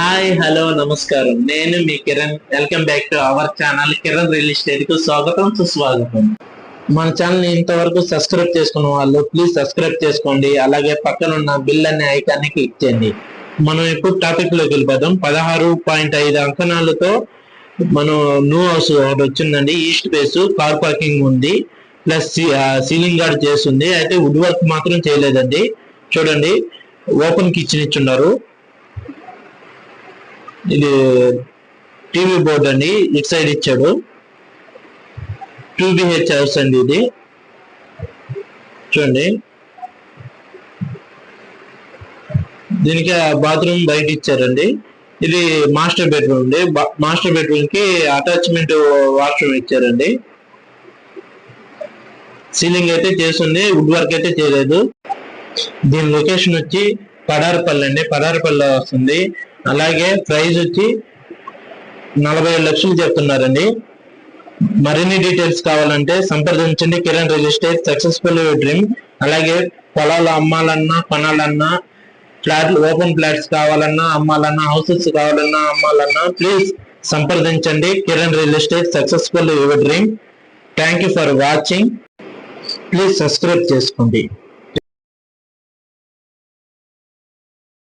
Hi hello నమస్కారం. నేను మీ Kiran. Welcome back to our channel Kiran real ఎస్టేట్కు స్వాగతం సుస్వాగతం. మన ఛానల్ ఇంతవరకు సబ్స్క్రైబ్ చేసుకున్న వాళ్ళు ప్లీజ్ సబ్స్క్రైబ్ చేసుకోండి. అలాగే పక్కన ఉన్న బిల్ అనే ఐకాన్ని క్లిక్ చేయండి. మనం ఇప్పుడు టాపిక్లోకి వెళ్ళిపోదాం. పదహారు పాయింట్ ఐదు అంకణాలతో మనం న్యూ హౌస్ ఒకటి వచ్చిందండి. ఈస్ట్ బేస్ కార్ పార్కింగ్ ఉంది. ప్లస్ సీలింగ్ గార్డ్ చేస్తుంది అయితే వుడ్ వర్క్ మాత్రం చేయలేదండి. చూడండి ఓపెన్ కిచెన్ ఇచ్చున్నారు ఇది టీవీ బోర్డ్ అండి. ఇటు సైడ్ ఇచ్చాడు. టూ బిహెచ్ హౌస్ అండి ఇది. చూడండి. దీనికి బాత్రూమ్ బయట ఇచ్చారండి. ఇది మాస్టర్ బెడ్రూమ్ అండి. మాస్టర్ బెడ్రూమ్కి అటాచ్మెంట్ వాష్రూమ్ ఇచ్చారండి. సీలింగ్ అయితే చేస్తుంది. వుడ్ వర్క్ అయితే చేయలేదు. దీని లొకేషన్ వచ్చి పడారపల్లి అండి. పడారపల్లి వస్తుంది. అలాగే ప్రైజ్ వచ్చి నలభై ఏడు లక్షలు చెప్తున్నారండి. మరిన్ని డీటెయిల్స్ కావాలంటే సంప్రదించండి. Kiran real estate successful dream. అలాగే పొలాలు అమ్మాలన్నా కొనాలన్నా ఫ్లాట్లు ఓపెన్ ఫ్లాట్స్ కావాలన్నా అమ్మాలన్నా హౌసెస్ కావాలన్నా అమ్మాలన్నా ప్లీజ్ సంప్రదించండి. Kiran real estate successful your dream. Thank you for watching. Please subscribe చేసుకోండి.